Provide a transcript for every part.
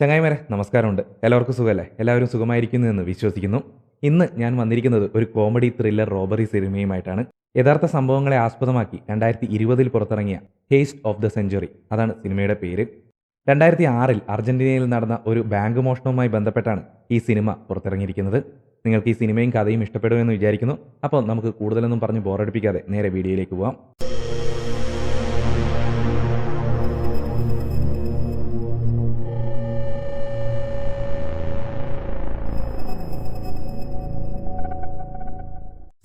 ചങ്ങായിമാരെ നമസ്കാരമുണ്ട്. എല്ലാവർക്കും സുഖമല്ലേ? എല്ലാവരും സുഖമായിരിക്കുന്നു എന്ന് വിശ്വസിക്കുന്നു. ഇന്ന് ഞാൻ വന്നിരിക്കുന്നത് ഒരു കോമഡി ത്രില്ലർ റോബറി സിനിമയുമായിട്ടാണ്. യഥാർത്ഥ സംഭവങ്ങളെ ആസ്പദമാക്കി രണ്ടായിരത്തി ഇരുപതിൽ പുറത്തിറങ്ങിയ ഹേസ്റ്റ് ഓഫ് ദ സെഞ്ചുറി അതാണ് സിനിമയുടെ പേര്. രണ്ടായിരത്തി ആറിൽ അർജന്റീനയിൽ നടന്ന ഒരു ബാങ്ക് മോഷണവുമായി ബന്ധപ്പെട്ടാണ് ഈ സിനിമ പുറത്തിറങ്ങിയിരിക്കുന്നത്. നിങ്ങൾക്ക് ഈ സിനിമയും കഥയും ഇഷ്ടപ്പെടുമെന്ന് വിചാരിക്കുന്നു. അപ്പോൾ നമുക്ക് കൂടുതലൊന്നും പറഞ്ഞ് ബോറടിപ്പിക്കാതെ നേരെ വീഡിയോയിലേക്ക് പോവാം.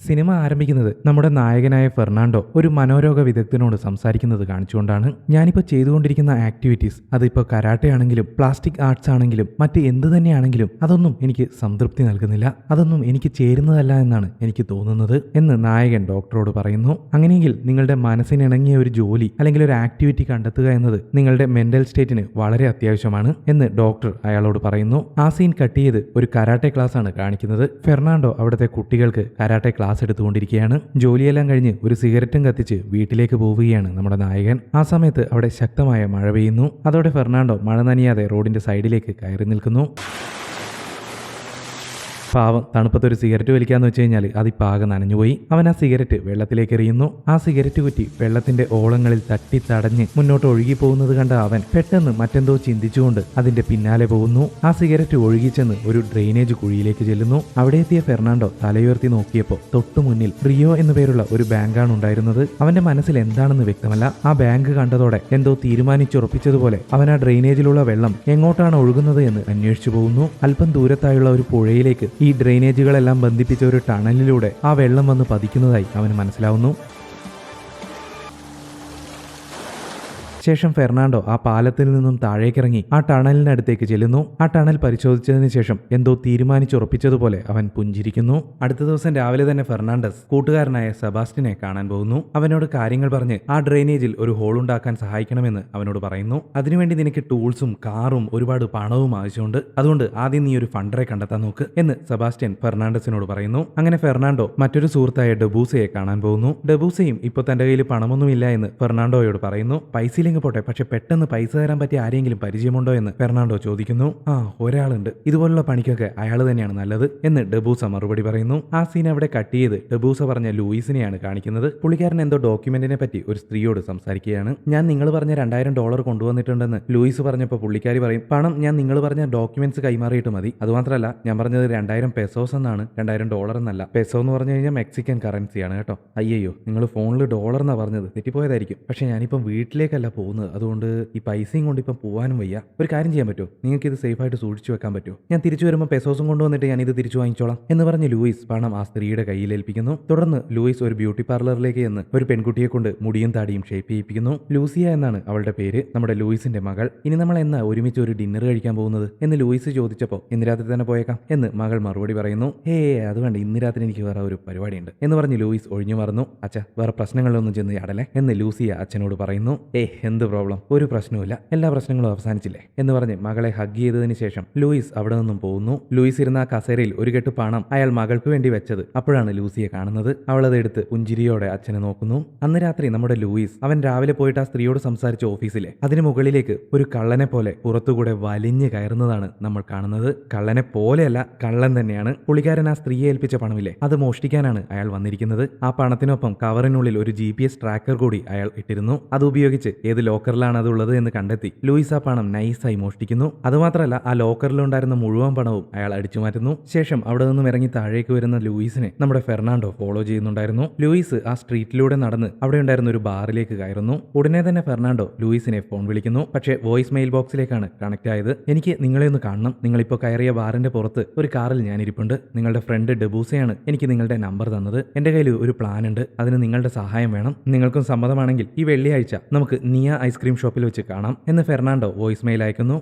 സിനിമ ആരംഭിക്കുന്നത് നമ്മുടെ നായകനായ ഫെർണാണ്ടോ ഒരു മനോരോഗ വിദഗ്ധനോട് സംസാരിക്കുന്നത് കാണിച്ചുകൊണ്ടാണ്. ഞാനിപ്പോൾ ചെയ്തുകൊണ്ടിരിക്കുന്ന ആക്ടിവിറ്റീസ് അതിപ്പോൾ കരാട്ടെ ആണെങ്കിലും പ്ലാസ്റ്റിക് ആർട്സ് ആണെങ്കിലും മറ്റ് എന്ത് തന്നെയാണെങ്കിലും അതൊന്നും എനിക്ക് സംതൃപ്തി നൽകുന്നില്ല. അതൊന്നും എനിക്ക് ചേരുന്നതല്ല എന്നാണ് എനിക്ക് തോന്നുന്നത് എന്ന് നായകൻ ഡോക്ടറോട് പറയുന്നു. അങ്ങനെയെങ്കിൽ നിങ്ങളുടെ മനസ്സിനിണങ്ങിയ ഒരു ജോലി അല്ലെങ്കിൽ ഒരു ആക്ടിവിറ്റി കണ്ടെത്തുക എന്നത് നിങ്ങളുടെ മെന്റൽ സ്റ്റേറ്റിന് വളരെ അത്യാവശ്യമാണ് എന്ന് ഡോക്ടർ അയാളോട് പറയുന്നു. ആ സീൻ കട്ട് ചെയ്ത് ഒരു കരാട്ടെ ക്ലാസ് ആണ് കാണിക്കുന്നത്. ഫെർണാണ്ടോ അവിടുത്തെ കുട്ടികൾക്ക് കരാട്ടെ ക്ലാസ് എടുത്തുകൊണ്ടിരിക്കുകയാണ് ജോലിയെല്ലാം കഴിഞ്ഞ് ഒരു സിഗരറ്റും കത്തിച്ച് വീട്ടിലേക്ക് പോവുകയാണ് നമ്മുടെ നായകൻ. ആ സമയത്ത് അവിടെ ശക്തമായ മഴ പെയ്യുന്നു. അതോടെ ഫെർണാണ്ടോ മഴ നനയാതെ റോഡിന്റെ സൈഡിലേക്ക് കയറി നിൽക്കുന്നു. പാവം തണുപ്പത്തൊരു സിഗരറ്റ് വലിക്കാന്ന് വെച്ച് കഴിഞ്ഞാൽ അതിപ്പോൾ ആകെ നനഞ്ഞുപോയി. അവൻ ആ സിഗരറ്റ് വെള്ളത്തിലേക്ക് എറിയുന്നു. ആ സിഗരറ്റ് കുറ്റി വെള്ളത്തിന്റെ ഓളങ്ങളിൽ തട്ടി തടഞ്ഞ് മുന്നോട്ട് ഒഴുകി പോകുന്നത് കണ്ട അവൻ പെട്ടെന്ന് മറ്റെന്തോ ചിന്തിച്ചുകൊണ്ട് അതിന്റെ പിന്നാലെ പോകുന്നു. ആ സിഗരറ്റ് ഒഴുകി ഒഴുകിച്ചെന്ന് ഒരു ഡ്രെയിനേജ് കുഴിയിലേക്ക് ചെല്ലുന്നു. അവിടെ എത്തിയ ഫെർണാണ്ടോ തലയുയർത്തി നോക്കിയപ്പോൾ തൊട്ടു മുന്നിൽ റിയോ എന്നു പേരുള്ള ഒരു ബാങ്കാണ് ഉണ്ടായിരുന്നത്. അവന്റെ മനസ്സിൽ എന്താണെന്ന് വ്യക്തമല്ല. ആ ബാങ്ക് കണ്ടതോടെ എന്തോ തീരുമാനിച്ചുറപ്പിച്ചതുപോലെ അവൻ ആ ഡ്രെയിനേജിലുള്ള വെള്ളം എങ്ങോട്ടാണ് ഒഴുകുന്നത് എന്ന് അന്വേഷിച്ചു പോകുന്നു. അല്പം ദൂരത്തായുള്ള ഒരു പുഴയിലേക്ക് ഡ്രെയിനേജുകളെല്ലാം ബന്ധിപ്പിച്ച ഒരു ടണലിലൂടെ ആ വെള്ളം വന്ന് പതിക്കുന്നതായി അവന് മനസ്സിലാവുന്നു. ശേഷം ഫെർണാണ്ടോ ആ പാലത്തിൽ നിന്നും താഴേക്കിറങ്ങി ആ ടണലിനടുത്തേക്ക് ചെല്ലുന്നു. ആ ടണൽ പരിശോധിച്ചതിന് ശേഷം എന്തോ തീരുമാനിച്ചുറപ്പിച്ചതുപോലെ അവൻ പുഞ്ചിരിക്കുന്നു. അടുത്ത ദിവസം രാവിലെ തന്നെ ഫെർണാണ്ടസ് കൂട്ടുകാരനായ സെബാസ്റ്റിനെ കാണാൻ പോകുന്നു. അവനോട് കാര്യങ്ങൾ പറഞ്ഞ് ആ ഡ്രെയിനേജിൽ ഒരു ഹോൾ ഉണ്ടാക്കാൻ സഹായിക്കണമെന്ന് അവനോട് പറയുന്നു. അതിനുവേണ്ടി നിനക്ക് ടൂൾസും കാറും ഒരുപാട് പണവും ആവശ്യമുണ്ട്. അതുകൊണ്ട് ആദ്യം നീ ഒരു ഫണ്ടറെ കണ്ടെത്താൻ നോക്ക് എന്ന് സെബാസ്റ്റ്യൻ ഫെർണാണ്ടസിനോട് പറയുന്നു. അങ്ങനെ ഫെർണാണ്ടോ മറ്റൊരു സുഹൃത്തായ ഡബൂസയെ കാണാൻ പോകുന്നു. ഡബൂസയും ഇപ്പോൾ തന്റെ കയ്യിൽ പണമൊന്നുമില്ല എന്ന് ഫെർണാണ്ടോയോട് പറയുന്നു. പൈസയിലെങ്കിൽ പോട്ടെ. പക്ഷെ പെട്ടെന്ന് പൈസ തരാൻ പറ്റിയ ആരെങ്കിലും പരിചയമുണ്ടോ എന്ന് ഫെർണാണ്ടോ ചോദിക്കുന്നു. ആ ഒരാളുണ്ട്. ഇതുപോലുള്ള പണിക്കൊക്കെ അയാൾ തന്നെയാണ് നല്ലത് എന്ന് ഡെബൂസ മറുപടി പറയുന്നു. ആ സീൻ അവിടെ കട്ട് ചെയ്ത് ഡെബൂസ പറഞ്ഞ ലൂയിസിനെയാണ് കാണിക്കുന്നത്. പുള്ളിക്കാരൻ എന്തോ ഡോക്യുമെന്റിനെ പറ്റി ഒരു സ്ത്രീയോട് സംസാരിക്കുകയാണ്. ഞാൻ നിങ്ങൾ പറഞ്ഞ രണ്ടായിരം ഡോളർ കൊണ്ടുവന്നിട്ടുണ്ടെന്ന് ലൂയിസ് പറഞ്ഞപ്പോൾ പുള്ളിക്കാരി പറയും പണം ഞാൻ നിങ്ങൾ പറഞ്ഞ ഡോക്യുമെന്റ്സ് കൈമാറിയിട്ട് മതി. അതുമാത്രമല്ല ഞാൻ പറഞ്ഞത് രണ്ടായിരം പെസോസ് എന്നാണ്. രണ്ടായിരം ഡോളർ എന്നല്ല. പെസോ എന്ന് പറഞ്ഞു കഴിഞ്ഞാൽ മെക്സിക്കൻ കറൻസിയാണ് കേട്ടോ. അയ്യോ നിങ്ങൾ ഫോണിൽ ഡോളർ എന്നാ പറഞ്ഞത്? തെറ്റിപ്പോയതായിരിക്കും. പക്ഷെ ഞാനിപ്പം വീട്ടിലേക്കല്ല പോകുന്നത്. അതുകൊണ്ട് ഈ പൈസയും കൊണ്ട് ഇപ്പം പോകാനും വയ്യ. ഒരു കാര്യം ചെയ്യാൻ പറ്റുമോ? നിങ്ങൾക്ക് ഇത് സേഫ് ആയിട്ട് സൂക്ഷിച്ചു വെക്കാൻ പറ്റുമോ? ഞാൻ തിരിച്ചു വരുമ്പോൾ പെസോസും കൊണ്ടുവന്നിട്ട് ഞാൻ ഇത് തിരിച്ചു വാങ്ങിച്ചോളാം എന്ന് പറഞ്ഞ് ലൂയിസ് പണം ആ സ്ത്രീയുടെ കയ്യിൽ ഏൽപ്പിക്കുന്നു. തുടർന്ന് ലൂയിസ് ഒരു ബ്യൂട്ടി പാർലറിലേക്ക് എന്ന് ഒരു പെൺകുട്ടിയെ കൊണ്ട് മുടിയും താടിയും ഷേപ്പ് ചെയ്യിപ്പിക്കുന്നു. ലൂസിയ എന്നാണ് അവളുടെ പേര് നമ്മുടെ ലൂയിസിന്റെ മകൾ. ഇനി നമ്മൾ എന്നാ ഒരുമിച്ച് ഒരു ഡിന്നർ കഴിക്കാൻ പോകുന്നത് എന്ന് ലൂയിസ് ചോദിച്ചപ്പോൾ ഇന്ന് രാത്രി തന്നെ പോയേക്കാം എന്ന് മകൾ മറുപടി പറയുന്നു. ഹേ അത് വേണ്ട ഇന്ന് രാത്രി എനിക്ക് വേറെ ഒരു പരിപാടിയുണ്ട് എന്ന് പറഞ്ഞ് ലൂയിസ് ഒഴിഞ്ഞു മറന്നു. അച്ഛ വേറെ പ്രശ്നങ്ങളിലൊന്നും ചെന്ന് ചാടല്ലേ? എന്ന് ലൂസിയ അച്ഛനോട് പറയുന്നു. ഏ എന്ത് പ്രോബ്ലം ഒരു പ്രശ്നവുമില്ല. എല്ലാ പ്രശ്നങ്ങളും അവസാനിച്ചില്ലേ? എന്ന് പറഞ്ഞ് മകളെ ഹഗ് ചെയ്തതിന് ശേഷം ലൂയിസ് അവിടെ നിന്നും പോകുന്നു. ലൂയിസ് ഇരുന്ന ആ കസേരയിൽ ഒരു കെട്ട് പണം അയാൾ മകൾക്ക് വേണ്ടി വെച്ചത്. അപ്പോഴാണ് ലൂസിയെ കാണുന്നത്. അവളതെടുത്ത് പുഞ്ചിരിയോടെ അച്ഛനെ നോക്കുന്നു. അന്ന് രാത്രി നമ്മുടെ ലൂയിസ് അവൻ രാവിലെ പോയിട്ട് ആ സ്ത്രീയോട് സംസാരിച്ച ഓഫീസിലെ അതിന് മുകളിലേക്ക് ഒരു കള്ളനെ പോലെ പുറത്തുകൂടെ വലിഞ്ഞു കയറുന്നതാണ് നമ്മൾ കാണുന്നത്. കള്ളനെ പോലെയല്ല കള്ളൻ തന്നെയാണ്. പുള്ളിക്കാരൻ ആ സ്ത്രീയെ ഏൽപ്പിച്ച പണമില്ലേ? അത് മോഷ്ടിക്കാനാണ് അയാൾ വന്നിരിക്കുന്നത്. ആ പണത്തിനൊപ്പം കവറിനുള്ളിൽ ഒരു ജി ട്രാക്കർ കൂടി അയാൾ ഇട്ടിരുന്നു. അത് ഉപയോഗിച്ച് ഏത് ലോക്കറിലാണ് അതുള്ളത് എന്ന് കണ്ടെത്തി. ലൂയിസ് ആ പണം നൈസായി മോഷ്ടിക്കുന്നു. അതുമാത്രമല്ല ആ ലോക്കറിലുണ്ടായിരുന്ന മുഴുവൻ പണവും അയാൾ അടിച്ചു മാറ്റുന്നു ശേഷം അവിടെ നിന്നും ഇറങ്ങി താഴേക്ക് വരുന്ന ലൂയിസിനെ നമ്മുടെ ഫെർണാണ്ടോ ഫോളോ ചെയ്യുന്നുണ്ടായിരുന്നു. ലൂയിസ് ആ സ്ട്രീറ്റിലൂടെ നടന്ന് അവിടെ ഉണ്ടായിരുന്ന ഒരു ബാറിലേക്ക് കയറുന്നു. ഉടനെ തന്നെ ഫെർണാണ്ടോ ലൂയിസിനെ ഫോൺ വിളിക്കുന്നു. പക്ഷേ വോയിസ് മെയിൽ ബോക്സിലേക്കാണ് കണക്ട് ആയത് എനിക്ക് നിങ്ങളെ ഒന്ന് കാണണം. നിങ്ങളിപ്പോൾ കയറിയ ബാറിന്റെ പുറത്ത് ഒരു കാറിൽ ഞാനിരിപ്പുണ്ട്. നിങ്ങളുടെ ഫ്രണ്ട് ഡെബൂസയാണ് എനിക്ക് നിങ്ങളുടെ നമ്പർ തന്നത്. എന്റെ കയ്യിൽ ഒരു പ്ലാൻ ഉണ്ട്. അതിന് നിങ്ങളുടെ സഹായം വേണം. നിങ്ങൾക്കും സമ്മതമാണെങ്കിൽ ഈ വെള്ളിയാഴ്ച നമുക്ക് നിയ ഐസ്ക്രീം ഷോപ്പിൽ വെച്ച് കാണാം എന്ന് ഫെർണാണ്ടോ വോയിസ് മെയിൽ അയക്കുന്നു.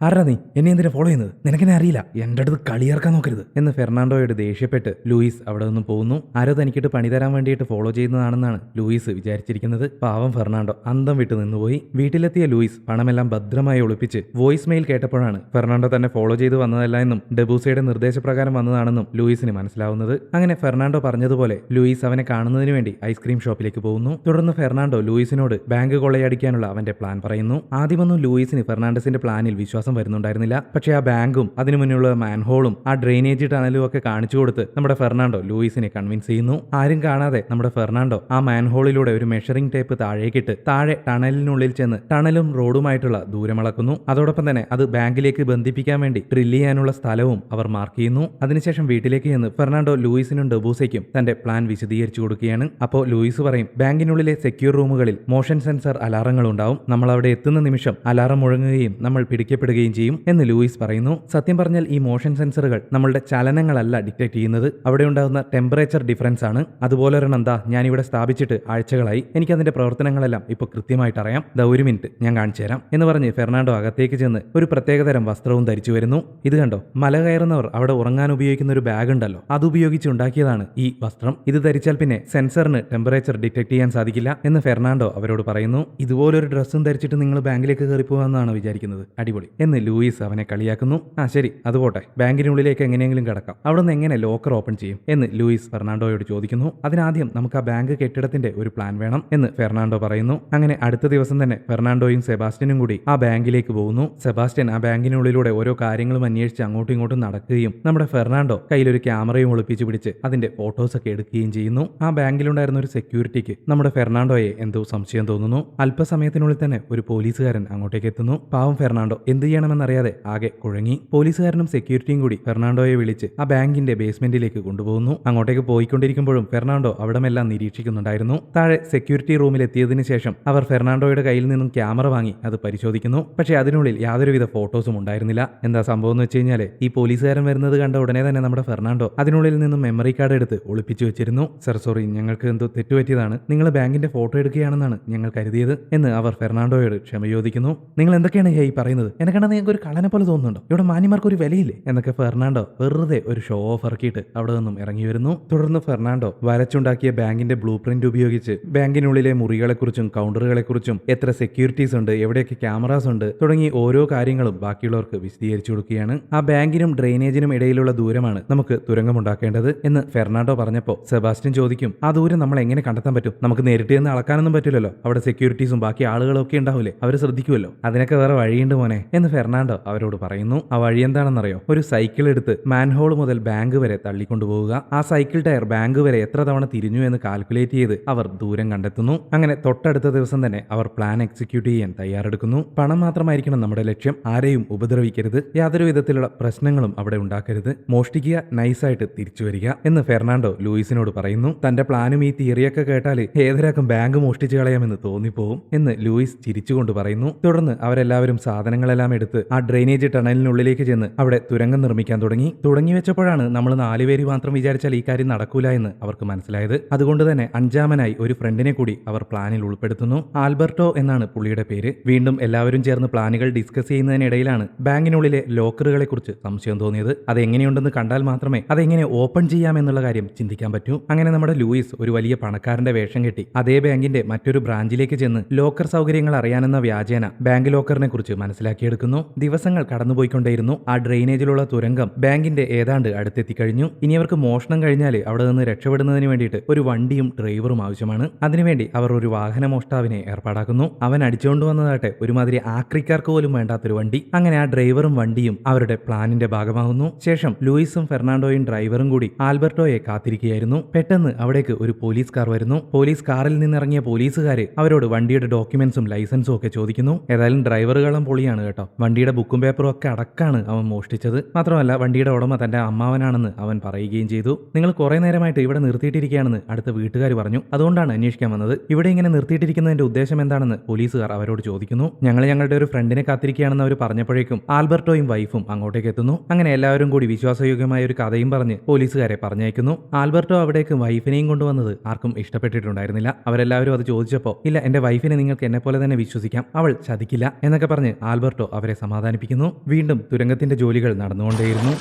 ആരാ നീ? എന്നെ എന്തിനാ ഫോളോ ചെയ്യുന്നത്? നിനക്കെന്നെ അറിയില്ല. എന്റെ അടുത്ത് കളിയേർക്കാൻ നോക്കരുത്. എന്ന് ഫെർണാണ്ടോയോട് ദേഷ്യപ്പെട്ട് ലൂയിസ് അവിടെ നിന്ന് പോകുന്നു. ആരോ തനിക്കിട്ട് പണി തരാൻ വേണ്ടിയിട്ട് ഫോളോ ചെയ്യുന്നതാണെന്നാണ് ലൂയിസ് വിചാരിച്ചിരിക്കുന്നത്. പാവം ഫെർണാണ്ടോ അന്തം വിട്ട് നിന്നുപോയി. വീട്ടിലെത്തിയ ലൂയിസ് പണമെല്ലാം ഭദ്രമായി ഒളിപ്പിച്ച് വോയിസ് മെയിൽ കേട്ടപ്പോഴാണ് ഫെർണാണ്ടോ തന്നെ ഫോളോ ചെയ്ത് വന്നതല്ല എന്നും ഡെബൂസയുടെ നിർദ്ദേശപ്രകാരം വന്നതാണെന്നും ലൂയിസിന് മനസ്സിലാവുന്നത്. അങ്ങനെ ഫെർണാണ്ടോ പറഞ്ഞതുപോലെ ലൂയിസ് അവനെ കാണുന്നതിന് വേണ്ടി ഐസ്ക്രീം ഷോപ്പിലേക്ക് പോകുന്നു. തുടർന്ന് ഫെർണാണ്ടോ ലൂയിസിനോട് ബാങ്ക് കൊള്ളയടിക്കാനുള്ള അവന്റെ പ്ലാൻ പറയുന്നു. ആദ്യമൊന്നും ലൂയിസിന് ഫെർണാണ്ടസിന്റെ പ്ലാനിൽ വിശ്വാസം വിശ്വാസം വരുന്നുണ്ടായിരുന്നില്ല. പക്ഷെ ആ ബാങ്കും അതിനു മുന്നിലുള്ള മാൻഹോളും ആ ഡ്രെയിനേജ് ടണലും ഒക്കെ കാണിച്ചു കൊടുത്ത് നമ്മുടെ ഫെർണാണ്ടോ ലൂയിസിനെ കൺവിൻസ് ചെയ്യുന്നു. ആരും കാണാതെ നമ്മുടെ ഫെർണാണ്ടോ ആ മാൻഹോളിലൂടെ ഒരു മെഷറിംഗ് ടേപ്പ് താഴേക്കിട്ട് താഴെ ടണലിനുള്ളിൽ ചെന്ന് ടണലും റോഡുമായിട്ടുള്ള ദൂരമളക്കുന്നു അതോടൊപ്പം തന്നെ അത് ബാങ്കിലേക്ക് ബന്ധിപ്പിക്കാൻ വേണ്ടി ഡ്രില്ല് ചെയ്യാനുള്ള സ്ഥലവും അവർ മാർക്ക് ചെയ്യുന്നു. അതിനുശേഷം വീട്ടിലേക്ക് ചെന്ന് ഫെർണാണ്ടോ ലൂയിസിനും ഡെബൂസയ്ക്കും തന്റെ പ്ലാൻ വിശദീകരിച്ചു കൊടുക്കുകയാണ്. അപ്പോൾ ലൂയിസ് പറയും ബാങ്കിനുള്ളിലെ സെക്യൂർ റൂമുകളിൽ മോഷൻ സെൻസർ അലാറങ്ങൾ ഉണ്ടാവും നമ്മൾ അവിടെ എത്തുന്ന നിമിഷം അലാറം മുഴങ്ങുകയും നമ്മൾ പിടിക്കപ്പെടുകയും ചെയ്യും എന്ന് ലൂയിസ് പറയുന്നു. സത്യം പറഞ്ഞാൽ ഈ മോഷൻ സെൻസറുകൾ നമ്മളുടെ ചലനങ്ങളല്ല ഡിറ്റക്ട് ചെയ്യുന്നത്. അവിടെ ഉണ്ടാകുന്ന ടെമ്പറേച്ചർ ഡിഫറൻസ് ആണ്. അതുപോലെ ഒരെണ്ണം എന്താ ഞാൻ ഇവിടെ സ്ഥാപിച്ചിട്ട് ആഴ്ചകളായി. എനിക്ക് അതിന്റെ പ്രവർത്തനങ്ങളെല്ലാം ഇപ്പോൾ കൃത്യമായിട്ട് അറിയാം. ദാ ഒരു മിനിറ്റ് ഞാൻ കാണിച്ചു തരാം എന്ന് പറഞ്ഞ് ഫെർണാണ്ടോ അകത്തേക്ക് ചെന്ന് ഒരു പ്രത്യേകതരം വസ്ത്രവും ധരിച്ചു വരുന്നു. ഇത് കണ്ടോ? മല കയറുന്നവർ അവിടെ ഉറങ്ങാൻ ഉപയോഗിക്കുന്ന ഒരു ബാഗ് ഉണ്ടല്ലോ. അത് ഉപയോഗിച്ച് ഉണ്ടാക്കിയതാണ് ഈ വസ്ത്രം. ഇത് ധരിച്ചാൽ പിന്നെ സെൻസറിന് ടെമ്പറേച്ചർ ഡിറ്റക്ട് ചെയ്യാൻ സാധിക്കില്ല എന്ന് ഫെർണാണ്ടോ അവരോട് പറയുന്നു. ഇതുപോലൊരു ഡ്രസ്സും ധരിച്ചിട്ട് നിങ്ങൾ ബാങ്കിലേക്ക് കയറി പോകാമെന്നാണ് വിചാരിക്കുന്നത്. അടിപൊളി. എന്ന് ലൂയിസ് അവനെ കളിയാക്കുന്നു. ആ ശരി അതുപോട്ടെ ബാങ്കിനുള്ളിലേക്ക് എങ്ങനെയെങ്കിലും കടക്കാം. അവിടെ നിന്ന് എങ്ങനെ ലോക്കർ ഓപ്പൺ ചെയ്യും എന്ന് ലൂയിസ് ഫെർണാണ്ടോയോട് ചോദിക്കുന്നു. അതിനാദ്യം നമുക്ക് ആ ബാങ്ക് കെട്ടിടത്തിന്റെ ഒരു പ്ലാൻ വേണം എന്ന് ഫെർണാണ്ടോ പറയുന്നു. അങ്ങനെ അടുത്ത ദിവസം തന്നെ ഫെർണാണ്ടോയും സെബാസ്റ്റ്യനും കൂടി ആ ബാങ്കിലേക്ക് പോകുന്നു. സെബാസ്റ്റ്യൻ ആ ബാങ്കിനുള്ളിലൂടെ ഓരോ കാര്യങ്ങളും അന്വേഷിച്ച് അങ്ങോട്ടും ഇങ്ങോട്ടും നടക്കുകയും നമ്മുടെ ഫെർണാണ്ടോ കയ്യിലൊരു ക്യാമറയും ഒളിപ്പിച്ച് പിടിച്ച് അതിന്റെ ഫോട്ടോസ് ഒക്കെ എടുക്കുകയും ചെയ്യുന്നു. ആ ബാങ്കിലുണ്ടായിരുന്ന ഒരു സെക്യൂരിറ്റിക്ക് നമ്മുടെ ഫെർണാണ്ടോയെ എന്തോ സംശയം തോന്നുന്നു. അല്പസമയത്തിനുള്ളിൽ തന്നെ ഒരു പോലീസുകാരൻ അങ്ങോട്ടേക്ക് എത്തുന്നു. പാവം ഫെർണാണ്ടോ എന്ത് ചെയ്യണമെന്നറിയാതെ ആകെ കുഴങ്ങി. പോലീസുകാരനും സെക്യൂരിറ്റിയും കൂടി ഫെർണാണ്ടോയെ വിളിച്ച് ആ ബാങ്കിന്റെ ബേസ്മെന്റിലേക്ക് കൊണ്ടുപോകുന്നു. അങ്ങോട്ടേക്ക് പോയിക്കൊണ്ടിരിക്കുമ്പോഴും ഫെർണാണ്ടോ അവിടമെല്ലാം നിരീക്ഷിക്കുന്നുണ്ടായിരുന്നു. താഴെ സെക്യൂരിറ്റി റൂമിൽ എത്തിയതിനു ശേഷം അവർ ഫെർണാണ്ടോയുടെ കയ്യിൽ നിന്നും ക്യാമറ വാങ്ങി അത് പരിശോധിക്കുന്നു. പക്ഷേ അതിനുള്ളിൽ യാതൊരുവിധ ഫോട്ടോസും ഉണ്ടായിരുന്നില്ല. എന്താ സംഭവം എന്ന് വെച്ച് കഴിഞ്ഞാൽ ഈ പോലീസുകാരൻ വരുന്നത് കണ്ട ഉടനെ തന്നെ നമ്മുടെ ഫെർണാണ്ടോ അതിനുള്ളിൽ നിന്നും മെമ്മറി കാർഡ് എടുത്ത് ഒളിപ്പിച്ചു വെച്ചിരുന്നു. സർ സോറി ഞങ്ങൾക്ക് എന്തോ തെറ്റുപറ്റിയതാണ്. നിങ്ങൾ ബാങ്കിന്റെ ഫോട്ടോ എടുക്കുകയാണെന്നാണ് ഞങ്ങൾ കരുതിയത് എന്ന് അവർ ഫെർണാണ്ടോയോട് ക്ഷമയോദിക്കുന്നു നിങ്ങൾ എന്തൊക്കെയാണ് ഈ പറയുന്നത്? എന്നെ കണ്ടാൽ നിങ്ങൾക്ക് ഒരു കളനെ പോലെ തോന്നുന്നുണ്ടോ? ഇവിടെ മാന്യമാർക്ക് ഒരു വിലയില്ലേ? എന്നൊക്കെ ഫെർണാണ്ടോ വെറുതെ ഒരു ഷോ ഓഫ് ഇറക്കിയിട്ട് അവിടെ നിന്നും ഇറങ്ങി വരുന്നു. തുടർന്ന് ഫെർണാണ്ടോ വരച്ചുണ്ടാക്കിയ ബാങ്കിന്റെ ബ്ലൂ പ്രിന്റ് ഉപയോഗിച്ച് ബാങ്കിനുള്ളിലെ മുറികളെക്കുറിച്ചും കൗണ്ടറുകളെക്കുറിച്ചും എത്ര സെക്യൂരിറ്റീസ് ഉണ്ട് എവിടെയൊക്കെ ക്യാമറാസ് ഉണ്ട് തുടങ്ങി ഓരോ കാര്യങ്ങളും ബാക്കിയുള്ളവർക്ക് വിശദീകരിച്ചു കൊടുക്കുകയാണ്. ആ ബാങ്കിനും ഡ്രെയിനേജിനും ഇടയിലുള്ള ദൂരമാണ് നമുക്ക് തുരങ്കമുണ്ടാക്കേണ്ടത് എന്ന് ഫെർണാണ്ടോ പറഞ്ഞപ്പോൾ സെബാസ്റ്റ്യൻ ചോദിക്കും ആ ദൂരം നമ്മൾ എങ്ങനെ കണ്ടെത്താൻ പറ്റും? നമുക്ക് നേരിട്ട് നിന്ന് അളക്കാനൊന്നും പറ്റില്ലല്ലോ. അവിടെ സെക്യൂരിറ്റീസും ബാക്കി ആളുകളൊക്കെ ഉണ്ടാവില്ലേ അവർ ശ്രദ്ധിക്കുമല്ലോ അതിനൊക്കെ വേറെ വഴിയുണ്ട് മോനെ. എന്ന് ഫെർണാണ്ടോ അവരോട് പറയുന്നു. ആ വഴി എന്താണെന്നറിയോ? ഒരു സൈക്കിൾ എടുത്ത് മാൻഹോൾ മുതൽ ബാങ്ക് വരെ തള്ളിക്കൊണ്ടുപോവുക. ആ സൈക്കിൾ ടയർ ബാങ്ക് വരെ എത്ര തവണ തിരിഞ്ഞു എന്ന് കാൽക്കുലേറ്റ് ചെയ്ത് അവർ ദൂരം കണ്ടെത്തുന്നു. അങ്ങനെ തൊട്ടടുത്ത ദിവസം തന്നെ അവർ പ്ലാൻ എക്സിക്യൂട്ട് ചെയ്യാൻ തയ്യാറെടുക്കുന്നു. പണം മാത്രമായിരിക്കണം നമ്മുടെ ലക്ഷ്യം. ആരെയും ഉപദ്രവിക്കരുത്. യാതൊരു വിധത്തിലുള്ള പ്രശ്നങ്ങളും അവിടെ ഉണ്ടാക്കരുത്. മോഷ്ടിക്കുക നൈസായിട്ട് തിരിച്ചു വരിക എന്ന് ഫെർണാണ്ടോ ലൂയിസിനോട് പറയുന്നു. തന്റെ പ്ലാനും ഈ തിയറിയൊക്കെ കേട്ടാൽ ഏതൊരാൾക്കും ബാങ്ക് മോഷ്ടിച്ചു കളയാമെന്ന് തോന്നിപ്പോവും എന്ന് ലൂയിസ് ചിരിച്ചുകൊണ്ട് പറയുന്നു. തുടർന്ന് അവരെല്ലാവരും സാധനങ്ങളെല്ലാം എടുത്ത് ആ ഡ്രെയിനേജ് ടണലിനുള്ളിലേക്ക് ചെന്ന് അവിടെ തുരങ്കം നിർമ്മിക്കാൻ തുടങ്ങി. തുടങ്ങി വെച്ചപ്പോഴാണ് നമ്മൾ നാലുപേര് മാത്രം വിചാരിച്ചാൽ ഈ കാര്യം നടക്കൂല എന്ന് അവർക്ക് മനസ്സിലായത്. അതുകൊണ്ട് തന്നെ അഞ്ചാമനായി ഒരു ഫ്രണ്ടിനെ കൂടി അവർ പ്ലാനിൽ ഉൾപ്പെടുത്തുന്നു. ആൽബർട്ടോ എന്നാണ് പുള്ളിയുടെ പേര്. വീണ്ടും എല്ലാവരും ചേർന്ന് പ്ലാനുകൾ ഡിസ്കസ് ചെയ്യുന്നതിനിടയിലാണ് ബാങ്കിനുള്ളിലെ ലോക്കറുകളെ കുറിച്ച് സംശയം തോന്നിയത്. അത് എങ്ങനെയുണ്ടെന്ന് കണ്ടാൽ മാത്രമേ അതെങ്ങനെ ഓപ്പൺ ചെയ്യാമെന്നുള്ള കാര്യം ചിന്തിക്കാൻ പറ്റൂ. അങ്ങനെ നമ്മുടെ ലൂയിസ് ഒരു വലിയ പണക്കാരന്റെ വേഷം കെട്ടി അതേ ബാങ്കിന്റെ മറ്റൊരു ബ്രാഞ്ചിലേക്ക് ചെന്ന് ലോക്കർ സൗകര്യങ്ങൾ അറിയാനെന്ന വ്യാജേന ബാങ്ക് ലോക്കറിനെ കുറിച്ച് മനസ്സിലാക്കിയെടുക്കുന്നു. ദിവസങ്ങൾ കടന്നുപോയിക്കൊണ്ടേയിരുന്നു. ആ ഡ്രെയിനേജിലുള്ള തുരങ്കം ബാങ്കിന്റെ ഏതാണ്ട് അടുത്തെത്തിക്കഴിഞ്ഞു. ഇനി അവർക്ക് മോഷണം കഴിഞ്ഞാൽ അവിടെ നിന്ന് രക്ഷപ്പെടുന്നതിന് വേണ്ടിയിട്ട് ഒരു വണ്ടിയും ഡ്രൈവറും ആവശ്യമാണ്. അതിനുവേണ്ടി അവർ ഒരു വാഹന മോഷ്ടാവിനെ ഏർപ്പാടാക്കുന്നു. അവൻ അടിച്ചുകൊണ്ട് വന്നതാട്ടെ ഒരുമാതിരി ആക്രിക്കാർക്ക് പോലും വേണ്ടാത്തൊരു വണ്ടി. അങ്ങനെ ആ ഡ്രൈവറും വണ്ടിയും അവരുടെ പ്ലാനിന്റെ ഭാഗമാകുന്നു. ശേഷം ലൂയിസും ഫെർണാണ്ടോയും ഡ്രൈവറും കൂടി ആൽബർട്ടോയെ കാത്തിരിക്കുകയായിരുന്നു. പെട്ടെന്ന് അവിടേക്ക് ഒരു പോലീസ് കാർ വരുന്നു. പോലീസ് കാറിൽ നിന്നിറങ്ങിയ പോലീസുകാർ അവരോട് വണ്ടിയുടെ ഡോക്യുമെന്റ്സും ലൈസൻസും ഒക്കെ ചോദിക്കുന്നു. ഏതായാലും ഡ്രൈവറുകളും പൊളിയാണ് കേട്ടോ. വണ്ടിയുടെ ബുക്കും പേപ്പറും ഒക്കെ അടക്കാണ് അവൻ മോഷ്ടിച്ചത്. മാത്രമല്ല വണ്ടിയുടെ ഉടമ തന്റെ അമ്മാവനാണെന്ന് അവൻ പറയുകയും ചെയ്തു. നിങ്ങൾ കുറെ നേരമായിട്ട് ഇവിടെ നിർത്തിയിട്ടിരിക്കുകയാണെന്ന് അടുത്ത വീട്ടുകാർ പറഞ്ഞു. അതുകൊണ്ടാണ് അന്വേഷിക്കാൻ വന്നത്. ഇവിടെ ഇങ്ങനെ നിർത്തിയിട്ടിരിക്കുന്നതിന്റെ ഉദ്ദേശം എന്താണെന്ന് പോലീസുകാർ അവരോട് ചോദിക്കുന്നു. ഞങ്ങൾ ഞങ്ങളുടെ ഒരു ഫ്രണ്ടിനെ കാത്തിരിക്കുകയാണെന്ന് അവർ പറഞ്ഞപ്പോഴേക്കും ആൽബർട്ടോയും വൈഫും അങ്ങോട്ടേക്ക് എത്തുന്നു. അങ്ങനെ എല്ലാവരും കൂടി വിശ്വാസയോഗ്യമായ ഒരു കഥയും പറഞ്ഞ് പോലീസുകാരെ പറഞ്ഞയക്കുന്നു. ആൽബർട്ടോ അവിടേക്ക് വൈഫിനെയും കൊണ്ടുവന്നത് ആർക്കും ഇഷ്ടപ്പെട്ടിട്ടുണ്ടായിരുന്നില്ല. അവരെല്ലാവരും അത് ചോദിച്ചപ്പോൾ ഇല്ല എന്റെ വൈഫിനെ നിങ്ങൾക്ക് എന്നെ പോലെ തന്നെ വിശ്വസിക്കാം. അവൾ ചതിക്കില്ല എന്നൊക്കെ പറഞ്ഞ് ആൽബർട്ടോ അവരെ സമാധാനിപ്പിക്കുന്നു. വീണ്ടും തുരങ്കത്തിന്റെ ജോലികൾ നടന്നുകൊണ്ടേയിരുന്നു.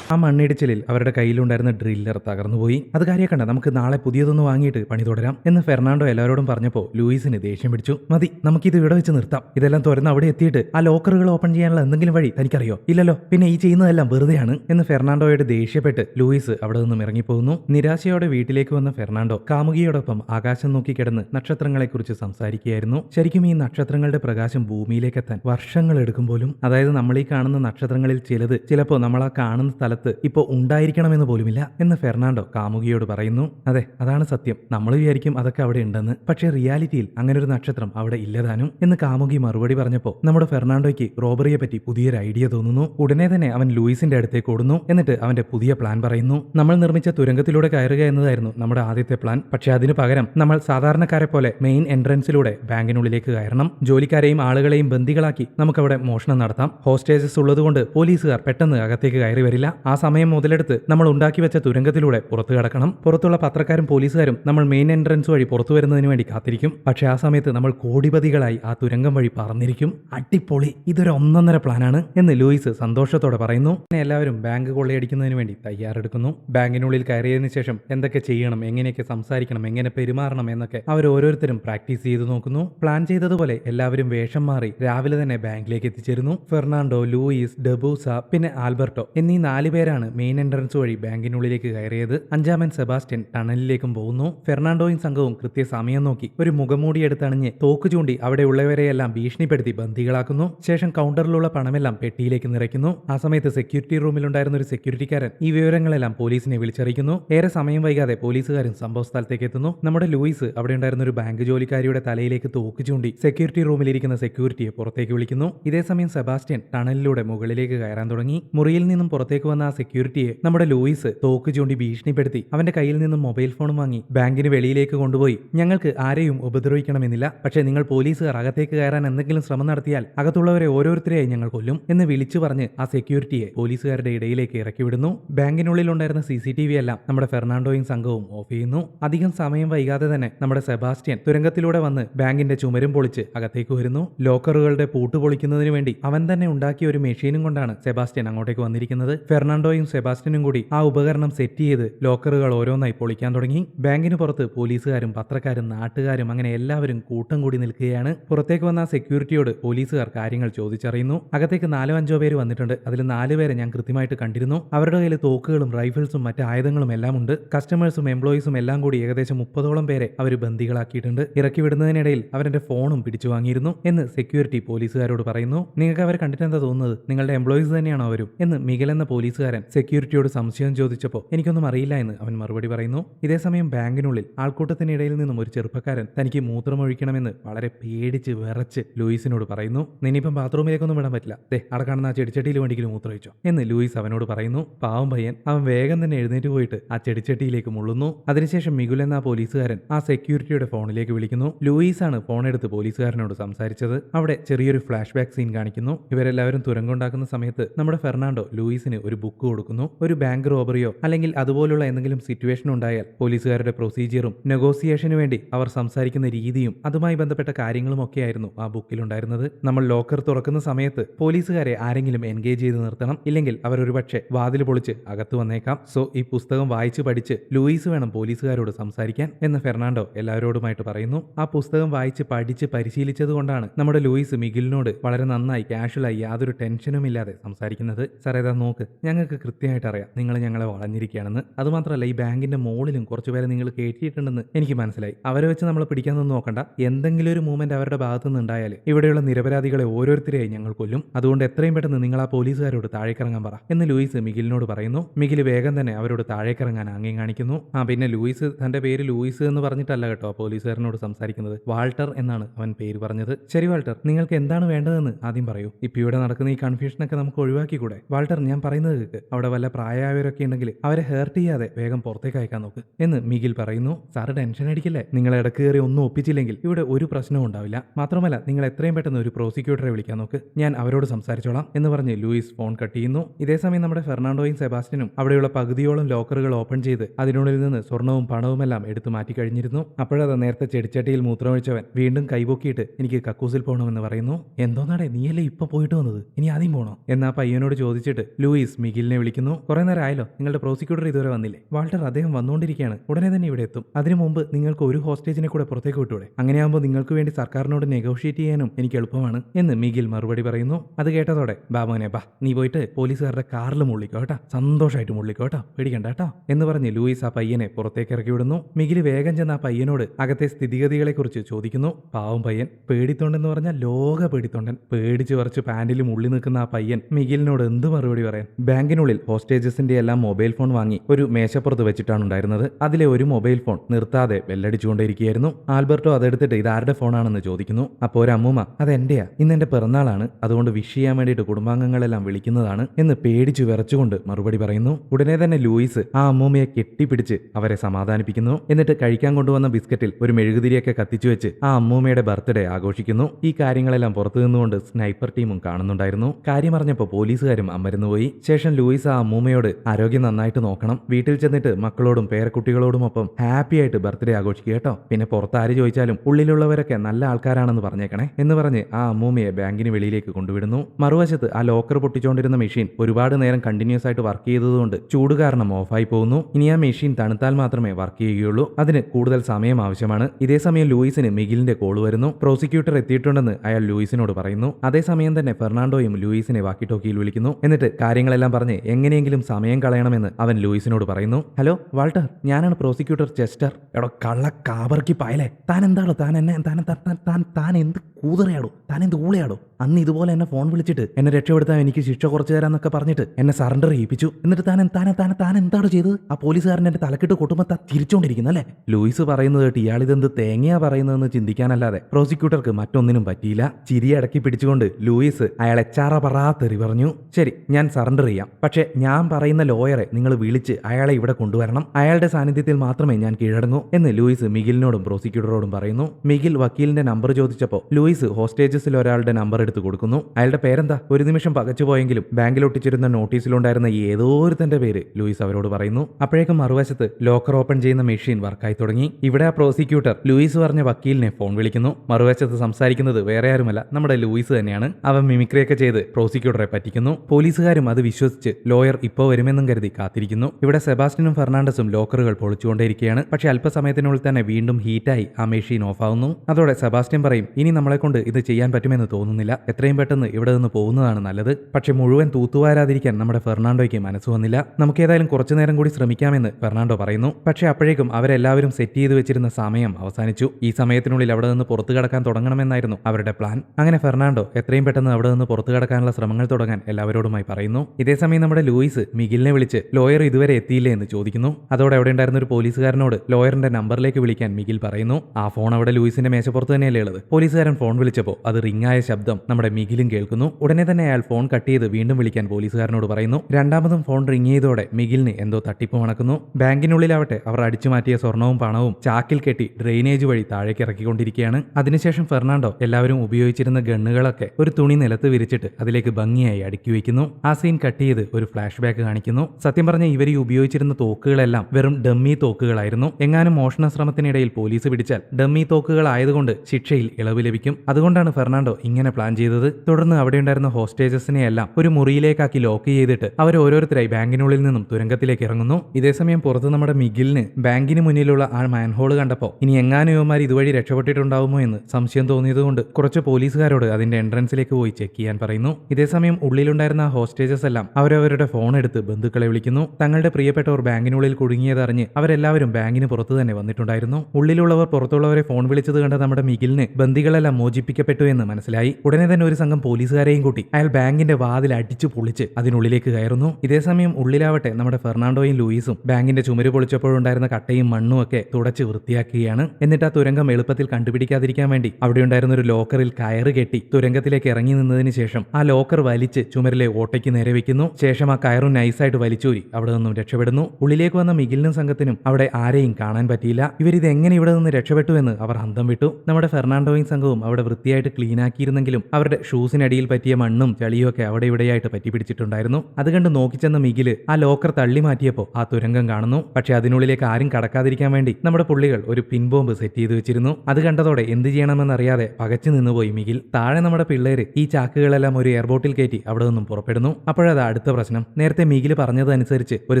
ആ മണ്ണിടിച്ചിലിൽ അവരുടെ കയ്യിലുണ്ടായിരുന്ന ഡ്രില്ലർ തകർന്നുപോയി. അത് കാര്യക്കണ്ട നമുക്ക് നാളെ പുതിയതൊന്ന് വാങ്ങിയിട്ട് പണി തുടരാം എന്ന് ഫെർണാണ്ടോ എല്ലാവരോടും പറഞ്ഞപ്പോൾ ലൂയിസിന് ദേഷ്യം പിടിച്ചു. മതി നമുക്കിത് ഇവിടെ വെച്ച് നിർത്താം. ഇതെല്ലാം തുറന്ന് അവിടെ എത്തിയിട്ട് ആ ലോക്കറുകൾ ഓപ്പൺ ചെയ്യാനുള്ള എന്തെങ്കിലും വഴി തനിക്കറിയോ? ഇല്ലല്ലോ പിന്നെ ഈ ചെയ്യുന്നതെല്ലാം വെറുതെയാണ് എന്ന് ഫെർണാണ്ടോയോട് ദേഷ്യപ്പെട്ട് ലൂയിസ് അവിടെ നിന്നും ഇറങ്ങിപ്പോകുന്നു. നിരാശയോടെ വീട്ടിലേക്ക് വന്ന ഫെർണാണ്ടോ കാമുകിയോടൊപ്പം ആകാശം നോക്കി കിടന്ന് നക്ഷത്രങ്ങളെക്കുറിച്ച് സംസാരിക്കുകയായിരുന്നു. ശരിക്കും ഈ നക്ഷത്രങ്ങളുടെ പ്രകാശം ഭൂമിയിലേക്ക് എത്താൻ വർഷങ്ങൾ എടുക്കും പോലും അതായത് നമ്മൾ ഈ കാണുന്ന നക്ഷത്രങ്ങളിൽ ചിലത് ചിലപ്പോൾ നമ്മൾ ആ കാണുന്ന സ്ഥലത്ത് ഇപ്പോൾ ഉണ്ടായിരിക്കണമെന്ന് പോലുമില്ല എന്ന് ഫെർണാണ്ടോ കാമുകിയോട് പറയുന്നു. അതെ അതാണ് സത്യം. നമ്മൾ വിചാരിക്കും അതൊക്കെ അവിടെ ഉണ്ടെന്ന്. പക്ഷേ റിയാലിറ്റിയിൽ അങ്ങനെ ഒരു നക്ഷത്രം അവിടെ ഇല്ലതാനും എന്ന് കാമുകി മറുപടി പറഞ്ഞപ്പോൾ നമ്മുടെ ഫെർണാണ്ടോയ്ക്ക് റോബറിയെ പറ്റി പുതിയൊരു ഐഡിയ തോന്നുന്നു. ഉടനെ തന്നെ അവൻ ലൂയിസിന്റെ അടുത്തേക്ക് ഓടുന്നു. എന്നിട്ട് അവന്റെ പുതിയ പ്ലാൻ പറയുന്നു. നമ്മൾ നിർമ്മിച്ച തുരങ്കത്തിലൂടെ കയറുക എന്നതായിരുന്നു നമ്മുടെ ആദ്യത്തെ പ്ലാൻ. പക്ഷേ അതിനു പകരം നമ്മൾ സാധാരണക്കാരെ പോലെ മെയിൻ എൻട്രൻസിലൂടെ ബാങ്കിനുള്ളിലേക്ക് കയറണം. ജോലിക്കാരെയും ആളുകളെയും ബന്ദികളാക്കി നമുക്കവിടെ മോഷണം നടത്താം. ഹോസ്റ്റേജസ് ഉള്ളതുകൊണ്ട് പോലീസുകാർ പെട്ടെന്ന് അകത്തേക്ക് കയറി വരില്ല. ആ സമയം മുതലെടുത്ത് നമ്മൾ ഉണ്ടാക്കി വെച്ച തുരങ്കത്തിലൂടെ പുറത്തു കടക്കണം. പുറത്തുള്ള പത്രക്കാരും പോലീസുകാരും നമ്മൾ മെയിൻ എൻട്രൻസ് വഴി പുറത്തു വരുന്നതിന് വേണ്ടി കാത്തിരിക്കും. പക്ഷെ ആ സമയത്ത് നമ്മൾ കോടിപതികളായി ആ തുരങ്കം വഴി പറന്നിരിക്കും. അടിപൊളി. ഇതൊരു ഒന്നൊന്നര പ്ലാനാണ് എന്ന് ലൂയിസ് സന്തോഷത്തോടെ പറയുന്നു. പിന്നെ എല്ലാവരും ബാങ്ക് കൊള്ളയടിക്കുന്നതിന് വേണ്ടി തയ്യാറെടുക്കുന്നു. ബാങ്കിനുള്ളിൽ കയറിയതിന് ശേഷം എന്തൊക്കെ ചെയ്യണം എങ്ങനെയൊക്കെ സംസാരിക്കണം എങ്ങനെ പെരുമാറണം എന്നൊക്കെ അവർ ഓരോരുത്തരും പ്രാക്ടീസ് ചെയ്തു നോക്കുന്നു. പ്ലാൻ ചെയ്തതുപോലെ എല്ലാവരും വേഷം മാറി രാവിലെ തന്നെ ബാങ്കിലേക്ക് എത്തിച്ചേരുന്നു. ഫെർണാണ്ടോ ലൂയിസ് ഡെബൂസ പിന്നെ ആൽബർട്ടോ എന്നീ നാല് പേരാണ് മെയിൻ എൻട്രൻസ് വഴി ബാങ്കിനുള്ളിലേക്ക് കയറിയത്. അഞ്ചാമൻ സെബാസ്റ്റ്യൻ ടണലിലേക്കും പോകുന്നു. ഫെർണാണ്ടോയും സംഘവും കൃത്യസമയം നോക്കി ഒരു മുഖംമൂടി എടുത്തണിഞ്ഞ് തോക്ക് ചൂണ്ടി അവിടെയുള്ളവരെയെല്ലാം ഭീഷണിപ്പെടുത്തി ബന്ദികളാക്കുന്നു. ശേഷം കൗണ്ടറിലുള്ള പണമെല്ലാം പെട്ടിയിലേക്ക് നിറയ്ക്കുന്നു. ആ സമയത്ത് സെക്യൂരിറ്റി റൂമിലുണ്ടായിരുന്ന ഒരു സെക്യൂരിറ്റിക്കാരൻ ഈ വിവരങ്ങളെല്ലാം പോലീസിനെ വിളിച്ചറിയിക്കുന്നു. ഏറെ സമയം വൈകാതെ പോലീസുകാരും സംഭവ സ്ഥലത്തേക്ക് എത്തുന്നു നമ്മുടെ ലൂയിസ് അവിടെ ഉണ്ടായിരുന്ന ഒരു ബാങ്ക് ജോലിക്കാരിയുടെ തലയിലേക്ക് തോക്ക് ചൂണ്ടി സെക്യൂരിറ്റി റൂമിലിരിക്കുന്ന സെക്യൂരിറ്റിയെ പുറത്തേക്ക് വിളിക്കുന്നു. ഇതേസമയം സെബാസ്റ്റ്യൻ ടണലിലൂടെ മുകളിലേക്ക് കയറാൻ തുടങ്ങി. മുറിയിൽ നിന്നും പുറത്തേക്ക് വന്ന ആ സെക്യൂരിറ്റിയെ നമ്മുടെ ലൂയിസ് തോക്ക് ചൂണ്ടി ഭീഷണിപ്പെടുത്തി അവന്റെ കയ്യിൽ നിന്നും മൊബൈൽ ഫോൺ വാങ്ങി ബാങ്കിന് വെളിയിലേക്ക് കൊണ്ടുപോയി. ഞങ്ങൾക്ക് ആരെയും ഉപദ്രവിക്കണമെന്നില്ല. പക്ഷേ നിങ്ങൾ പോലീസുകാർ അകത്തേക്ക് കയറാൻ എന്തെങ്കിലും ശ്രമം നടത്തിയാൽ അകത്തുള്ളവരെ ഓരോരുത്തരെയായി ഞങ്ങൾ കൊല്ലും എന്ന് വിളിച്ചു പറഞ്ഞ് ആ സെക്യൂരിറ്റിയെ പോലീസുകാരുടെ ഇടയിലേക്ക് ഇറക്കിവിടുന്നു ബാങ്കിനുള്ളിൽ ഉണ്ടായിരുന്ന സി സി ടി വി എല്ലാം നമ്മുടെ ഫെർണാണ്ടോയും സംഘവും ഓഫ് ചെയ്യുന്നു. അധികം സമയം വൈകാതെ തന്നെ നമ്മുടെ സെബാസ്റ്റ്യൻ തുരങ്കത്തിലൂടെ വന്ന് ബാങ്കിന്റെ ചുമരും പൊളിച്ച് അകത്തേക്ക് വരുന്നു. ലോക്കറുകളുടെ പൂട്ട് പൊളിക്കുന്നതിന് വേണ്ടി അവൻ തന്നെ ഉണ്ടാക്കിയ ഒരു മെഷീനും കൊണ്ടാണ് സെബാസ്റ്റ്യൻ അങ്ങോട്ടേക്ക് വന്നിരിക്കുന്നത്. ഫെർണാണ്ടോയും സെബാസ്റ്റ്യനും കൂടി ആ ഉപകരണം സെറ്റ് ചെയ്ത് ലോക്കറുകൾ ഓരോന്നായി പൊളിക്കാൻ തുടങ്ങി. ബാങ്കിന് പുറത്ത് പോലീസുകാരും പത്രക്കാരും നാട്ടുകാരും അങ്ങനെ എല്ലാവരും കൂട്ടം കൂടി നിൽക്കുകയാണ്. പുറത്തേക്ക് വന്ന സെക്യൂരിറ്റിയോട് പോലീസുകാർ കാര്യങ്ങൾ ചോദിച്ചറിയുന്നു. അകത്തേക്ക് നാലോ അഞ്ചോ പേര് വന്നിട്ടുണ്ട്. അതിൽ നാല് പേരെ ഞാൻ കൃത്യമായിട്ട് കണ്ടിരുന്നു. അവരുടെ കയ്യിൽ തോക്കുകളും റൈഫിൾസും മറ്റ് ആയുധങ്ങളും എല്ലാം ഉണ്ട്. കസ്റ്റമേഴ്സും എംപ്ലോയീസും എല്ലാം കൂടി ഏകദേശം മുപ്പതോളം പേരെ അവർ ബന്ദികളാക്കിയിട്ടുണ്ട്. ഇറക്കി വിടുന്നതിനിടയിൽ അവരുടെ ഫോണും പിടിച്ചു വാങ്ങിയിരുന്നു എന്ന് സെക്യൂരിറ്റി പോലീസുകാരോട് പറയുന്നു. നിങ്ങൾക്ക് അവരെ കണ്ടിട്ട് എന്താ തോന്നുന്നത്? നിങ്ങളുടെ എംപ്ലോയീസ് തന്നെയാണോ അവരും? എന്ന് മികൽ എന്ന പോലീസുകാരൻ സെക്യൂരിറ്റിയോട് സംശയം ചോദിച്ചപ്പോൾ എനിക്കൊന്നും അറിയില്ല എന്ന് അവൻ മറുപടി പറയുന്നു. ഇതേസമയം ബാങ്കിനുള്ളിൽ ആൾക്കൂട്ടത്തിനിടയിൽ നിന്നും ഒരു ചെറുപ്പക്കാരൻ തനിക്ക് മൂത്രമൊഴിക്കണമെന്ന് വളരെ പേടിച്ച് വിറച്ച് ലൂയിസിനോട് പറയുന്നു. നിന്നിപ്പം ബാത്റൂമിലേക്കൊന്നും വിടാൻ പറ്റില്ല. ദേ അടക്കാണെന്ന് കാണുന്ന ആ ചെടിച്ചട്ടിയിൽ മൂത്രം മൂത്രമൊഴിച്ചോ. എന്ന് ലൂയിസ് അവനോട് പറയുന്നു. പാവം പയ്യൻ. അവൻ വേഗം തന്നെ എഴുന്നേറ്റ് പോയിട്ട് ആ ചെടിച്ചട്ടിയിലേക്ക് മുള്ളുന്നു. അതിനുശേഷം മികുൽ എന്ന പോലീസുകാരൻ ആ സെക്യൂരിറ്റിയുടെ ഫോണിലേക്ക് വിളിക്കുന്നു. ലൂയിസ് ആണ് ഫോൺ എടുത്ത് പോലീസുകാരനോട് സംസാരിച്ചത്. അവിടെ ചെറിയൊരു ഫ്ലാഷ് ബാക്ക് സീൻ കാണിക്കുന്നു. ഇവരെല്ലാവരും തുരങ്കുണ്ടാക്കുന്ന സമയത്ത് നമ്മുടെ ഫെർണാണ്ടോ ലൂയിസിന് ഒരു ബുക്ക് കൊടുക്കുന്നു. ഒരു ബാങ്ക് റോബറിയോ അല്ലെങ്കിൽ അതുപോലുള്ള എന്തെങ്കിലും സിറ്റുവേഷൻ ഉണ്ടായാൽ പോലീസുകാരുടെ പ്രൊസീജിയറും നെഗോസിയേഷന് വേണ്ടി അവർ സംസാരിക്കുന്ന രീതിയും അതുമായി ബന്ധപ്പെട്ട കാര്യങ്ങളും ഒക്കെയായിരുന്നു ആ ബുക്കിൽ ഉണ്ടായിരുന്നത്. നമ്മൾ ലോക്കർ തുറക്കുന്ന സമയത്ത് പോലീസുകാരെ ആരെങ്കിലും എൻഗേജ് ചെയ്ത് നിർത്തണം ഇല്ലെങ്കിൽ അവർ ഒരുപക്ഷെ വാതിൽ പൊളിച്ച് അകത്ത് വന്നേക്കാം. സോ ഈ പുസ്തകം വായിച്ച് പഠിച്ച് ലൂയിസ് വേണം പോലീസുകാരോട് സംസാരിക്കാൻ എന്ന് ഫെർണാണ്ടോ എല്ലാവരോടുമായിട്ട് പറയുന്നു. ആ പുസ്തകം വായിച്ച് പഠിച്ച് പരിശീലിച്ചത് കൊണ്ടാണ് നമ്മുടെ ലൂയിസ് മിഗിലിനോട് വളരെ നന്നായി കാഷ്വലായി യാതൊരു ടെൻഷനും ഇല്ലാതെ സംസാരിക്കുന്നത്. ഏതാ നോക്ക്. ഞങ്ങൾക്ക് കൃത്യമായിട്ട് അറിയാം. നിങ്ങൾ ഞങ്ങളെ വളഞ്ഞിരിക്കുകയാണെന്ന്. അതുമാത്രമല്ല ഈ ബാങ്കിന്റെ മോളിലും കുറച്ച് പേരെ നിങ്ങൾ കയറ്റിയിട്ടുണ്ടെന്ന് എനിക്ക് മനസ്സിലായി. അവരെ വെച്ച് നമ്മൾ പിടിക്കാനൊന്നും നോക്കണ്ട. എന്തെങ്കിലും ഒരു മൂവ്മെന്റ് അവരുടെ ഭാഗത്തു നിന്ന് ഉണ്ടായാൽ ഇവിടെയുള്ള നിരപരാധികളെ ഓരോരുത്തരെയായി ഞങ്ങൾ കൊല്ലും. അതുകൊണ്ട് എത്രയും പെട്ടെന്ന് നിങ്ങൾ ആ പോലീസുകാരോട് താഴേക്കിറങ്ങാൻ പറ. എന്ന് ലൂയിസ് മിഗിലിനോട് പറയുന്നു. മിഗിൽ വേഗം തന്നെ അവരോട് താഴേക്കിറങ്ങാൻ ആംഗ്യം കാണിക്കുന്നു. ആ പിന്നെ ലൂയിസ് തന്റെ പേര് ലൂയിസ് എന്ന് പറഞ്ഞിട്ടല്ല കേട്ടോ പോലീസുകാരനോട് സംസാരിക്കുന്നത്. വാൾട്ടർ എന്നാണ് അവൻ പേര് പറഞ്ഞത്. ശരി വാൾട്ടർ നിങ്ങൾക്ക് എന്താണ് വേണ്ടതെന്ന് ആദ്യം പറയൂ. ഇപ്പൊ ഇവിടെ നടക്കുന്ന ഈ കൺഫ്യൂഷനൊക്കെ നമുക്ക് ഒഴിവാക്കി ഒഴിവാക്കിക്കൂടെ? വാൾട്ടർ ഞാൻ പറയുന്നത് കേൾക്ക് അവിടെ വല്ല പ്രായമായവരൊക്കെ ഉണ്ടെങ്കിൽ അവരെ ഹേർട്ട് ചെയ്യാതെ വേഗം പുറത്തേക്ക് അയക്കാൻ നോക്ക്. എന്ന് മിഗിൽ പറയുന്നു സാറ് ടെൻഷൻ അടിക്കില്ലേ? നിങ്ങൾ ഇടയ്ക്ക് കയറി ഒന്നും ഒപ്പിച്ചില്ലെങ്കിൽ ഇവിടെ ഒരു പ്രശ്നവും ഉണ്ടാവില്ല. മാത്രമല്ല നിങ്ങൾ എത്രയും പെട്ടെന്ന് ഒരു പ്രോസിക്യൂട്ടറെ വിളിക്കാൻ നോക്ക്. ഞാൻ അവരോട് സംസാരിച്ചോളാം എന്ന് പറഞ്ഞ് ലൂയിസ് ഫോൺ കട്ട് ചെയ്യുന്നു. ഇതേസമയം നമ്മുടെ ഫെർണാണ്ടോയും സെബാസ്റ്റ്യനും അവിടെയുള്ള പകുതിയോളം ലോക്കറുകൾ ഓപ്പൺ ചെയ്ത് അതിനുള്ളിൽ നിന്ന് സ്വർണവും പണവുമെല്ലാം എടുത്തു മാറ്റി കഴിഞ്ഞിരുന്നു. അപ്പോഴത് നേരത്തെ ചെടിച്ചട്ടിയിൽ മൂത്രമൊഴിച്ചവൻ വീണ്ടും കൈപൊക്കിയിട്ട് എനിക്ക് കക്കൂസിൽ പോകണമെന്ന് പറയുന്നു. എന്തോന്നാടെ നീയല്ലേ ഇപ്പൊ പോയിട്ട് വന്നത്? ഇനി ആദ്യം പോണോ? എന്നാ പയ്യനോട് ചോദിച്ചിട്ട് ലൂയിസ് മിഗിൽ മിഗിലിനെ വിളിക്കുന്നു. കുറെ നേരം ആയല്ലോ നിങ്ങളുടെ പ്രോസിക്യൂട്ടർ ഇതുവരെ വന്നില്ലേ? വാൾട്ടർ അദ്ദേഹം വന്നുകൊണ്ടിരിക്കുകയാണ്. ഉടനെ തന്നെ ഇവിടെ എത്തും. അതിനു മുമ്പ് നിങ്ങൾക്ക് ഒരു ഹോസ്റ്റേജിനെ കൂടെ പുറത്തേക്ക് വിട്ടൂടെ? അങ്ങനെയാകുമ്പോൾ നിങ്ങൾക്ക് വേണ്ടി സർക്കാരിനോട് നെഗോഷിയേറ്റ് ചെയ്യാനും എനിക്ക് എളുപ്പമാണ് എന്ന് മിഗിൽ മറുപടി പറയുന്നു. അത് കേട്ടതോടെ ബാബുവിനെ ബാ. നീ പോയിട്ട് പോലീസുകാരുടെ കാറിൽ മുള്ളിക്കോ കേട്ടോ. സന്തോഷമായിട്ട് മുള്ളിക്കോ കേട്ടോ. പേടിക്കണ്ട കേട്ടോ. എന്ന് പറഞ്ഞ് ലൂയിസ് ആ പയ്യനെ പുറത്തേക്ക് ഇറക്കി വിടുന്നു. മിഗിൽ വേഗം ചെന്ന് ആ പയ്യനോട് അകത്തെ സ്ഥിതിഗതികളെ കുറിച്ച് ചോദിക്കുന്നു. പാവം പയ്യൻ പേടിത്തൊണ്ടെന്ന് പറഞ്ഞാൽ ലോക പേടിത്തൊണ്ടൻ. പേടിച്ച് കുറച്ച് പാൻറിൽ ഉള്ളി നിൽക്കുന്ന ആ പയ്യൻ മിഗിലിനോട് എന്ത് മറുപടി പറയാൻ? ബാങ്കിനുള്ളിൽ ഹോസ്റ്റേജസിന്റെ എല്ലാം മൊബൈൽ ഫോൺ വാങ്ങി ഒരു മേശപ്പുറത്ത് വെച്ചിട്ടാണ് ഉണ്ടായിരുന്നത്. അതിലെ ഒരു മൊബൈൽ ഫോൺ നിർത്താതെ ബെല്ലടിച്ചുകൊണ്ടേയിരിക്കുകയായിരുന്നു ആൽബർട്ടോ അതെടുത്തിട്ട് ഇത് ആരുടെ ഫോണാണെന്ന് ചോദിക്കുന്നു. അപ്പോൾ ഒരു അമ്മൂമ്മ അത് എന്റെയാ ഇന്ന് എന്റെ പിറന്നാളാണ്. അതുകൊണ്ട് വിഷ് ചെയ്യാൻ വേണ്ടിയിട്ട് കുടുംബാംഗങ്ങളെല്ലാം വിളിക്കുന്നതാണ് എന്ന് പേടിച്ചു വിറച്ചുകൊണ്ട് മറുപടി പറയുന്നു. ഉടനെ തന്നെ ലൂയിസ് ആ അമ്മൂമ്മയെ കെട്ടിപ്പിടിച്ച് അവരെ സമാധാനിപ്പിക്കുന്നു. എന്നിട്ട് കഴിക്കാൻ കൊണ്ടുവന്ന ബിസ്ക്കറ്റിൽ ഒരു മെഴുകുതിരിയൊക്കെ കത്തിച്ചു വെച്ച് ആ അമ്മൂമ്മയുടെ ബർത്ത്ഡേ ആഘോഷിക്കുന്നു. ഈ കാര്യങ്ങളെല്ലാം പുറത്തു നിന്നുകൊണ്ട് സ്നൈപ്പർ ടീമും കാണുന്നുണ്ടായിരുന്നു. കാര്യം അറിഞ്ഞപ്പോൾ പോലീസുകാരും അമരുന്നുപോയി. ശേഷം ലൂയിസ് ആ അമ്മൂമ്മയോട് ആരോഗ്യം നന്നായിട്ട് നോക്കണം. വീട്ടിൽ ചെന്നിട്ട് മക്കളോടും പേരക്കുട്ടികളോടുമൊപ്പം ഹാപ്പി ആയിട്ട് ബർത്ത്ഡേ ആഘോഷിക്കുക കേട്ടോ. പിന്നെ പുറത്ത് ആര് ചോദിച്ചാലും ഉള്ളിലുള്ളവരൊക്കെ നല്ല ആൾക്കാരാണെന്ന് പറഞ്ഞേക്കണേ എന്ന് പറഞ്ഞ് ആ അമ്മൂമ്മയെ ബാങ്കിന് വെളിയിലേക്ക് കൊണ്ടുവിടുന്നു. മറുവശത്ത് ആ ലോക്കർ പൊട്ടിച്ചുകൊണ്ടിരുന്ന മെഷീൻ ഒരുപാട് നേരം കണ്ടിന്യൂസ് ആയിട്ട് വർക്ക് ചെയ്തതുകൊണ്ട് ചൂട് കാരണം ഓഫായി പോകുന്നു. ഇനി ആ മെഷീൻ തണുത്താൽ മാത്രമേ വർക്ക് ചെയ്യുകയുള്ളൂ. അതിന് കൂടുതൽ സമയം ആവശ്യമാണ്. ഇതേസമയം ലൂയിസിന് മിഗിലിന്റെ കോൾ വരുന്നു. പ്രോസിക്യൂട്ടർ എത്തിയിട്ടുണ്ടെന്ന് അയാൾ ലൂയിസിനോട് പറയുന്നു. അതേസമയം തന്നെ ഫെർണാണ്ടോയും ലൂയിസിനെ വാക്കി ടോക്കിയിൽ വിളിക്കുന്നു. എന്നിട്ട് കാര്യങ്ങളെല്ലാം പറഞ്ഞ് എങ്ങനെയെങ്കിലും സമയം കളയണമെന്ന് അവൻ ലൂയിസിനോട് പറയുന്നു. ഹലോ വാൾട്ടർ ഞാനാണ് പ്രോസിക്യൂട്ടർ ചെസ്റ്റർ. എടോ കള്ള കാബർക്കി പായലേ. താൻ എന്താണോ താൻ എന്നെ താൻ- താൻ താൻ എന്ത് കൂതറയാടോ? താൻ എന്ത് ഊളയാടോ? അന്ന് ഇതുപോലെ എന്നെ ഫോൺ വിളിച്ചിട്ട് എന്നെ രക്ഷപ്പെടുത്താൻ എനിക്ക് ശിക്ഷ കുറച്ചു തരാന്നൊക്കെ പറഞ്ഞിട്ട് എന്നെ സറണ്ടർ ചെയ്യിപ്പിച്ചു. എന്നിട്ട് താൻ താൻ താൻ താൻ എന്താണ് ചെയ്തത്? ആ പോലീസുകാരൻ എന്റെ തലക്കിട്ട് കൊട്ടുമ്പോൾ താ തിരിച്ചോണ്ടിരിക്കുന്നു അല്ലേ? ലൂയിസ് പറയുന്നത് കേട്ട് ഇയാളിതെന്ത് തേങ്ങയാ പറയുന്നതെന്ന് ചിന്തിക്കാനല്ലാതെ പ്രോസിക്യൂട്ടർക്ക് മറ്റൊന്നിനും പറ്റിയില്ല. ചിരി അടക്കി പിടിച്ചുകൊണ്ട് ലൂയിസ് അയാളെ എച്ചാറ തെറി പറഞ്ഞു. ശരി ഞാൻ സറണ്ടർ ചെയ്യാം. പക്ഷേ ഞാൻ പറയുന്ന ലോയറെ നിങ്ങൾ വിളിച്ച് അയാളെ ഇവിടെ കൊണ്ടുവരണം. അയാളുടെ സാന്നിധ്യത്തിൽ മാത്രമേ ഞാൻ കീഴടങ്ങൂ എന്ന് ലൂയിസ് മിഗിലിനോടും പ്രോസിക്യൂട്ടറോടും പറയുന്നു. മിഗിൽ വക്കീലിന്റെ നമ്പർ ചോദിച്ചപ്പോൾ ലൂയിസ് ഹോസ്റ്റേജസിൽ ഒരാളുടെ നമ്പർ എടുത്ത് കൊടുക്കുന്നു. അയാളുടെ പേരെന്താ? ഒരു നിമിഷം പകച്ചുപോയെങ്കിലും ബാങ്കിൽ ഒട്ടിച്ചിരുന്ന നോട്ടീസിലുണ്ടായിരുന്ന ഏതോ ഒരുത്തന്റെ പേര് ലൂയിസ് അവരോട് പറയുന്നു. അപ്പോഴേക്കും മറുവശത്ത് ലോക്കർ ഓപ്പൺ ചെയ്യുന്ന മെഷീൻ വർക്കായി തുടങ്ങി. ഇവിടെ ആ പ്രോസിക്യൂട്ടർ ലൂയിസ് പറഞ്ഞ വക്കീലിനെ ഫോൺ വിളിക്കുന്നു. മറുവശത്ത് സംസാരിക്കുന്നത് വേറെ ആരുമല്ല നമ്മുടെ ലൂയിസ് തന്നെയാണ്. അവൻ മിമിക്രിയൊക്കെ ചെയ്ത് പ്രോസിക്യൂട്ടറെ പറ്റിക്കുന്നു. പോലീസുകാരും അത് വിശ്വസിച്ച് ലോയർ ഇപ്പോൾ വരുമെന്നും കരുതി കാത്തിരിക്കുന്നു. ഇവിടെ സെബാസ്റ്റിനും ഫെർണാണ്ടസും ലോക്കറുകൾ പൊളിച്ചുകൊണ്ടേയിരിക്കുകയാണ്. പക്ഷെ അല്പസമയത്തിനുള്ളിൽ തന്നെ വീണ്ടും ഹീറ്റായി ആ മെഷീൻ ഓഫ് ആവുന്നു അതോടെ സെബാസ്റ്റ്യൻ പറയും ഇനി നമ്മളെ കൊണ്ട് ഇത് ചെയ്യാൻ പറ്റുമെന്ന് തോന്നുന്നില്ല. എത്രയും പെട്ടെന്ന് ഇവിടെ നിന്ന് പോകുന്നതാണ് നല്ലത്. പക്ഷെ മുഴുവൻ തൂത്തുവാരാതിരിക്കാൻ നമ്മുടെ ഫെർണാണ്ടോയ്ക്ക് മനസ്സ് വന്നില്ല. നമുക്ക് ഏതായാലും കുറച്ചു നേരം കൂടി ശ്രമിക്കാമെന്ന് ഫെർണാണ്ടോ പറയുന്നു. പക്ഷെ അപ്പോഴേക്കും അവരെല്ലാവരും സെറ്റ് ചെയ്തു വെച്ചിരുന്ന സമയം അവസാനിച്ചു. ഈ സമയത്തിനുള്ളിൽ അവിടെ നിന്ന് പുറത്തു കടക്കാൻ തുടങ്ങണമെന്നായിരുന്നു അവരുടെ പ്ലാൻ. അങ്ങനെ ഫെർണാണ്ടോ എത്രയും പെട്ടെന്ന് അവിടെ നിന്ന് പുറത്തു കടക്കാനുള്ള ശ്രമങ്ങൾ തുടങ്ങാൻ എല്ലാവരോടുമായി പറയുന്നു. ഇതേസമയം നമ്മുടെ ലൂയിസ് മിഗിലിനെ വിളിച്ച് ലോയർ ഇതുവരെ എത്തിയില്ലേ എന്ന് ചോദിക്കുന്നു. അതോടെ അവിടെ ഉണ്ടായിരുന്ന ഒരു പോലീസുകാരനോട് ലോയറിന്റെ നമ്പറിലേക്ക് വിളിക്കാൻ മിഗിൽ പറയുന്നു. ആ ഫോൺ അവിടെ ലൂയിസിന്റെ മേശപ്പുറത്ത് തന്നെയല്ലേ ഉള്ളത്? പോലീസുകാരൻ ഫോൺ വിളിച്ചപ്പോൾ അത് റിങ്ങായ ശബ്ദം നമ്മുടെ മിഗിലും കേൾക്കുന്നു. ഉടനെ തന്നെ അയാൾ ഫോൺ കട്ട് ചെയ്ത് വീണ്ടും വിളിക്കാൻ പോലീസുകാരനോട് പറയുന്നു. രണ്ടാമതും ഫോൺ റിങ് ചെയ്തോടെ മിഗിലിന് എന്തോ തട്ടിപ്പ് മണക്കുന്നു. ബാങ്കിനുള്ളിലാവട്ടെ അവർ അടിച്ചു മാറ്റിയ സ്വർണവും പണവും ചാക്കിൽ കെട്ടി ഡ്രെയിനേജ് വഴി താഴേക്ക് ഇറക്കിക്കൊണ്ടിരിക്കുകയാണ്. അതിനുശേഷം ഫെർണാണ്ടോ എല്ലാവരും ഉപയോഗിച്ചിരുന്ന ഗണ്ണുകളൊക്കെ ഒരു തുണി നിലത്ത് വിരിച്ചിട്ട് അതിലേക്ക് ഭംഗിയായി അടുക്കി വയ്ക്കുന്നു. ആ സീൻ കട്ട് ചെയ്ത് ഒരു ഫ്ലാഷ് ബാക്ക് കാണിക്കുന്നു. സത്യം പറഞ്ഞ ഇവർ ഈ ഉപയോഗിച്ചിരുന്ന തോക്കുകളെല്ലാം വെറും ഡമ്മി തോക്കുകളായിരുന്നു. എങ്ങാനും മോഷണ ശ്രമത്തിനിടയിൽ പോലീസ് പിടിച്ചാൽ ഡമ്മി തോക്കുകളായതുകൊണ്ട് ശിക്ഷയിൽ ഇളവ് ലഭിക്കും. അതുകൊണ്ടാണ് ഫെർണാണ്ടോ ഇങ്ങനെ പ്ലാൻ ചെയ്തത്. തുടർന്ന് അവിടെ ഉണ്ടായിരുന്ന ഹോസ്റ്റേജസിനെ എല്ലാം ഒരു മുറിയിലേക്കാക്കി ലോക്ക് ചെയ്തിട്ട് അവർ ഓരോരുത്തരായി ബാങ്കിനുള്ളിൽ നിന്നും തുരങ്കത്തിലേക്ക് ഇറങ്ങുന്നു. ഇതേസമയം പുറത്ത് നമ്മുടെ മിഗിലിന് ബാങ്കിന് മുന്നിലുള്ള ആ മാൻഹോൾ കണ്ടപ്പോൾ ഇനി എങ്ങാനും യുവമാർ ഇതുവഴി രക്ഷപ്പെട്ടിട്ടുണ്ടാവുമോ എന്ന് സംശയം തോന്നിയതുകൊണ്ട് കുറച്ച് പോലീസുകാരോട് അതിന്റെ എൻട്രൻസിലേക്ക് പോയി ചെക്ക് ചെയ്യാൻ പറയുന്നു. ഇതേസമയം ഉള്ളിലുണ്ടായിരുന്ന ഹോസ്റ്റേജസ് എല്ലാം അവരവരുടെ ഫോൺ എടുത്ത് ബന്ധുക്കളെ വിളിക്കുന്നു. തങ്ങളുടെ പ്രിയപ്പെട്ടവർ ബാങ്കിനുള്ളിൽ കുടുങ്ങിയതറിഞ്ഞ് അവരെല്ലാവരും ബാങ്കിന് പുറത്ത് തന്നെ വന്നിട്ടുണ്ടായിരുന്നു. ഉള്ളിലുള്ളവർ പുറത്തുള്ളവരെ ഫോൺ വിളിച്ചത് കണ്ട നമ്മുടെ മിഗിലിന് ബന്ദികളെല്ലാം മോചിപ്പിക്കപ്പെട്ടു എന്ന് മനസ്സിലായി. ഉടനെ തന്നെ ഒരു സംഘം പോലീസുകാരെയും കൂട്ടി അയാൾ ബാങ്കിന്റെ വാതിൽ അടിച്ചു പൊളിച്ച് അതിനുള്ളിലേക്ക് കയറുന്നു. ഇതേസമയം ഉള്ളിലാവട്ടെ നമ്മുടെ ഫെർണാണ്ടോയും ലൂയിസും ബാങ്കിന്റെ ചുമര് പൊളിച്ചപ്പോഴുണ്ടായിരുന്ന കട്ടയും മണ്ണും ഒക്കെ തുടച്ച് വൃത്തിയാക്കുകയാണ്. എന്നിട്ട് ആ തുരങ്കം എളുപ്പത്തിൽ കണ്ടുപിടിക്കാതിരിക്കാൻ വേണ്ടി അവിടെ ഉണ്ടായിരുന്ന ഒരു ലോക്കറിൽ കയറ് കെട്ടി തുരങ്കത്തിലേക്ക് ഇറങ്ങി നിന്നതിന് ശേഷം ആ ലോക്കർ വലിച്ച് ചുമരിലെ ഓട്ടയ്ക്ക് നേരെ വെക്കുന്നു. ശേഷം ആ കയറും നൈസായിട്ട് വലിച്ചൂരി അവിടെ നിന്നും രക്ഷപ്പെടുന്നു. ഉള്ളിലേക്ക് വന്ന മിഗിലിനും സംഘത്തിനും അവിടെ ആരെയും കാണാൻ പറ്റിയില്ല. ഇവരിത് എങ്ങനെ ഇവിടെ നിന്ന് രക്ഷപ്പെട്ടു എന്ന് അവർ അന്തം വിട്ടു. നമ്മുടെ ഫെർണാണ്ടോയും സംഘവും അവിടെ വൃത്തിയായിട്ട് ക്ലീൻ ആക്കിയിരുന്നെങ്കിലും അവരുടെ ഷൂസിനടിയിൽ പറ്റിയ മണ്ണും ചളിയും ഒക്കെ അവിടെ ഇവിടെയായിട്ട് പറ്റി പിടിച്ചിട്ടുണ്ടായിരുന്നു. അത് കണ്ട് നോക്കിച്ചെന്ന മിഗിൽ ആ ലോക്കർ തള്ളി മാറ്റിയപ്പോൾ ആ തുരങ്കം കാണുന്നു. പക്ഷെ അതിനുള്ളിലേക്ക് ആരും കടക്കാതിരിക്കാൻ വേണ്ടി നമ്മുടെ പുള്ളികൾ ഒരു പിൻ ബോംബ് സെറ്റ് ചെയ്തു വെച്ചിരുന്നു. അത് കണ്ടതോടെ എന്ത് ചെയ്യണമെന്നറിയാതെ പകച്ചു നിന്നുപോയി മിഗിൽ. താഴെ നമ്മുടെ പിള്ളേര് ഈ ചാക്കുകളെല്ലാം ഒരു എയർബോട്ടിൽ കയറ്റി അവിടെ നിന്നും പുറപ്പെടുന്നു. അപ്പോഴത് അടുത്ത പ്രശ്നം. നേരത്തെ മികിൽ പറഞ്ഞതനുസരിച്ച് ഒരു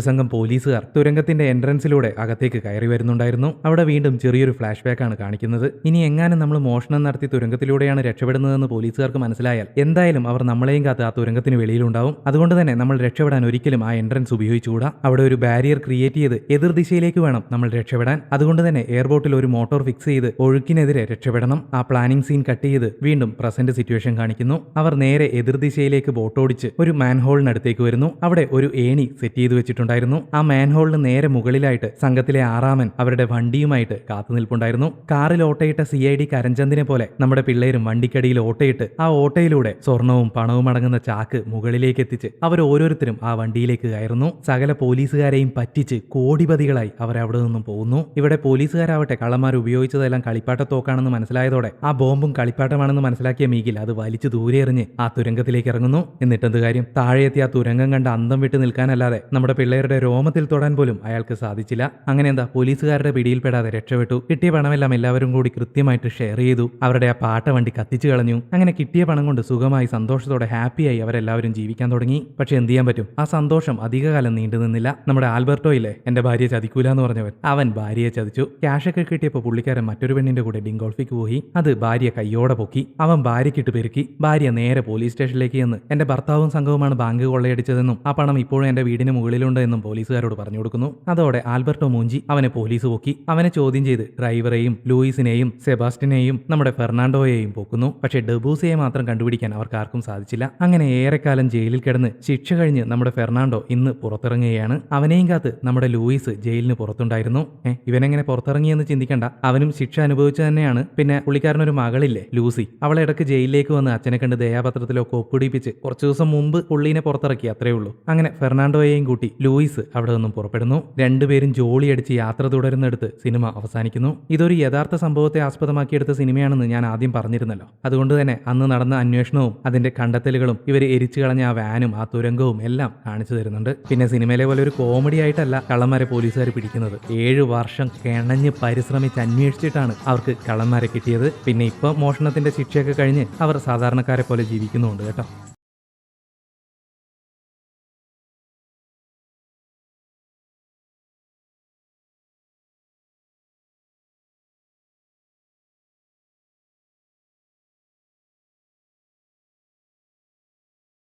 സംഘം പോലീസുകാർ തുരങ്കത്തിന്റെ എൻട്രൻസിലൂടെ അകത്തേക്ക് കയറി വരുന്നുണ്ടായിരുന്നു. അവിടെ വീണ്ടും ചെറിയൊരു ഫ്ലാഷ് ബാക്ക് ആണ് കാണിക്കുന്നത്. ഇനി എങ്ങാനും നമ്മൾ മോഷണം നടത്തി തുരങ്കത്തിലൂടെയാണ് രക്ഷപ്പെടുന്നതെന്ന് പോലീസുകാർക്ക് മനസ്സിലായാൽ എന്തായാലും അവർ നമ്മളെയും കാത്ത് ആ തുരങ്കത്തിന് വെളിയിലുണ്ടാവും. അതുകൊണ്ട് തന്നെ നമ്മൾ രക്ഷപ്പെടാൻ ഒരിക്കലും ആ എൻട്രൻസ് ഉപയോഗിച്ചുകൂടാ. അവിടെ ഒരു ബാരിയർ ക്രിയേറ്റ് ചെയ്ത് എതിർ ദിശയിലേക്ക് വേണം നമ്മൾ രക്ഷപ്പെടാൻ. അതുകൊണ്ട് തന്നെ എയർപോർട്ടിൽ ഒരു മോട്ടോർ ഫിക്സ് ചെയ്ത് ഒഴുക്കിനെതിരെ രക്ഷപ്പെടണം. ആ പ്ലാനിംഗ് സീൻ കട്ട് ചെയ്ത് വീണ്ടും പ്രസന്റ് സിറ്റുവേഷൻ കാണിക്കുന്നു. അവർ നേരെ എതിർദിശയിലേക്ക് ബോട്ടോടിച്ച് ഒരു മാൻഹോളിനടുത്തേക്ക് വരുന്നു. അവിടെ ഒരു ഏണി സെറ്റ് ചെയ്ത് വെച്ചിട്ടുണ്ടായിരുന്നു. ആ മാൻഹോളിന് നേരെ മുകളിലായിട്ട് സംഘത്തിലെ ആറാമൻ അവരുടെ വണ്ടിയുമായിട്ട് കാത്തുനിൽപ്പുണ്ടായിരുന്നു. കാറിൽ ഓട്ടയിട്ട സി ഐ ഡി കരഞ്ചന്ദിനെ പോലെ നമ്മുടെ പിള്ളേരും വണ്ടിക്കടിയിൽ ഓട്ടയിട്ട് ആ ഓട്ടയിലൂടെ സ്വർണവും പണവും അടങ്ങുന്ന ചാക്ക് മുകളിലേക്ക് എത്തിച്ച് അവർ ഓരോരുത്തരും ആ വണ്ടിയിലേക്ക് കയറുന്നു. സകല പോലീസുകാരെയും പറ്റിച്ച് കോടിപതികളായി അവർ അവിടെ നിന്നും പോകുന്നു. ഇവിടെ പോലീസുകാരാവട്ടെ കള്ളന്മാർ ഉപയോഗിച്ചതെല്ലാം കളിപ്പാട്ടത്തോക്കാണെന്ന് മനസ്സിലായതോടെ ആ ബോംബും കളിപ്പാട്ടമാണെന്ന് മനസ്സിലാക്കിയ മീഗിൽ അത് വലിച്ചു ദൂരെ എറിഞ്ഞ് ആ തുരങ്കത്തിലേക്ക് ഇറങ്ങുന്നു. എന്നിട്ടെന്ത് കാര്യം? താഴെയെത്തി ആ തുരങ്കം കണ്ട് അന്തം വിട്ട് നിൽക്കാനല്ലാതെ നമ്മുടെ പിള്ളേരുടെ രോമത്തിൽ തൊടാൻ പോലും അയാൾക്ക് സാധിച്ചില്ല. അങ്ങനെ എന്താ? പോലീസുകാരുടെ പിടിയിൽപ്പെടാതെ രക്ഷപ്പെട്ടു. കിട്ടിയ പണമെല്ലാം എല്ലാവരും കൂടി കൃത്യമായിട്ട് ഷെയർ ചെയ്തു. അവരുടെ ആ പാട്ട വണ്ടി കത്തിച്ചു കളഞ്ഞു. അങ്ങനെ കിട്ടിയ പണം കൊണ്ട് സുഖമായി സന്തോഷത്തോടെ ഹാപ്പിയായി അവരെല്ലാവരും ജീവിക്കാൻ തുടങ്ങി. പക്ഷെ എന്ത് ചെയ്യാൻ പറ്റും? ആ സന്തോഷം അധികകാലം നീണ്ടു നിന്നില്ല. നമ്മുടെ ആൽബർട്ടോ ഇല്ലേ എന്റെ ഭാര്യയെ ചതിക്കൂല എന്ന് പറഞ്ഞവൻ. അവൻ ഭാര്യയെ ചതിച്ചു. ക്യാഷൊക്കെ കിട്ടിയപ്പോൾ പുള്ളിക്കാരൻ മറ്റൊരു പെണ്ണിന്റെ കൂടെ ഡിങ്കോൾഫിക്ക് പോയി. അത് ഭാര്യ കയ്യോടെ പൊക്കി. അവൻ ഭാര്യയ്ക്കിട്ട് പെരുക്കി. ഭാര്യ നേരെ പോലീസ് സ്റ്റേഷനിലേക്ക് എന്ന് എന്റെ ഭർത്താവും സംഘവുമാണ് ബാങ്ക് കൊള്ളയടിച്ചതെന്നും ആ പണം ഇപ്പോഴും എന്റെ വീടിന് മുകളിലുണ്ട് എന്നും പോലീസുകാരോട് പറഞ്ഞു കൊടുക്കുന്നു. അതോടെ ആൽബർട്ടോ മൂഞ്ചി അവനെ പോലീസ് പൊക്കി. അവനെ ചോദ്യം ചെയ്ത് ഡ്രൈവറെയും ലൂയിസിനെയും സെബാസ്റ്റിനെയും നമ്മുടെ ഫെർണാണ്ടോയെയും പൊക്കുന്നു. പക്ഷേ ഡെബൂസയെ മാത്രം കണ്ടുപിടിക്കാൻ അവർക്ക് ആർക്കും സാധിച്ചില്ല. അങ്ങനെ ഏറെക്കാലം ജയിലിൽ കിടന്ന് ശിക്ഷ കഴിഞ്ഞ് നമ്മുടെ ഫെർണാണ്ടോ ഇന്ന് പുറത്തിറങ്ങുകയാണ്. അവനെയും കാത്ത് നമ്മുടെ ലൂയിസ് ജയിലിന് പുറത്തുണ്ടായിരുന്നു. ഇവനെങ്ങനെ പുറത്തിറങ്ങിയെന്ന് ചിന്തിക്കണ്ട. അവനും ശിക്ഷ അനുഭവിച്ചു തന്നെയാണ്. പിന്നെ പുള്ളിക്കാരനൊരു മകളില്ലേ ലൂസി. അവളെ ഇടയ്ക്ക് ജയിലിലേക്ക് വന്ന് അച്ഛനെ കണ്ട് ദയാപത്രത്തിലൊക്കെ ഒപ്പിടിപ്പിച്ച് കുറച്ചു ദിവസം മുമ്പ് പുള്ളീനെ പുറത്തിറക്കി അത്രേ ഉള്ളൂ. അങ്ങനെ ഫെർണാണ്ടോയെയും കൂട്ടി ലൂയിസ് അവിടെ നിന്നും പുറപ്പെടുന്നു. രണ്ടുപേരും ജോളി അടിച്ച് യാത്ര തുടരുന്നിടത്ത് സിനിമ അവസാനിക്കുന്നു. ഇതൊരു യഥാർത്ഥ സംഭവത്തെ ആസ്പദമാക്കിയെടുത്ത സിനിമയാണെന്ന് ഞാൻ ആദ്യം പറഞ്ഞിരുന്നല്ലോ. അതുകൊണ്ട് തന്നെ അന്ന് നടന്ന അന്വേഷണവും അതിന്റെ കണ്ടെത്തലുകളും ഇവർ എരിച്ചു കളഞ്ഞ ആ വാനും ആ തുരങ്കവും എല്ലാം കാണിച്ചു തരുന്നുണ്ട്. പിന്നെ സിനിമയിലെ പോലെ ഒരു കോമഡി ആയിട്ടല്ല കള്ളന്മാരെ പോലീസുകാർ പിടിക്കുന്നത്. ഏഴ് വർഷം കിണഞ്ഞ് പരിശ്രമിച്ച് അന്വേഷിച്ചിട്ടാണ് അവർക്ക് കള്ളന്മാരെ കിട്ടിയത്. പിന്നെ ഇപ്പം മോഷണത്തിന്റെ ശിക്ഷയൊക്കെ കഴിഞ്ഞ് അവർ സാധാരണക്കാരെ പോലെ ജീവിക്കുന്നുണ്ട് കേട്ടോ.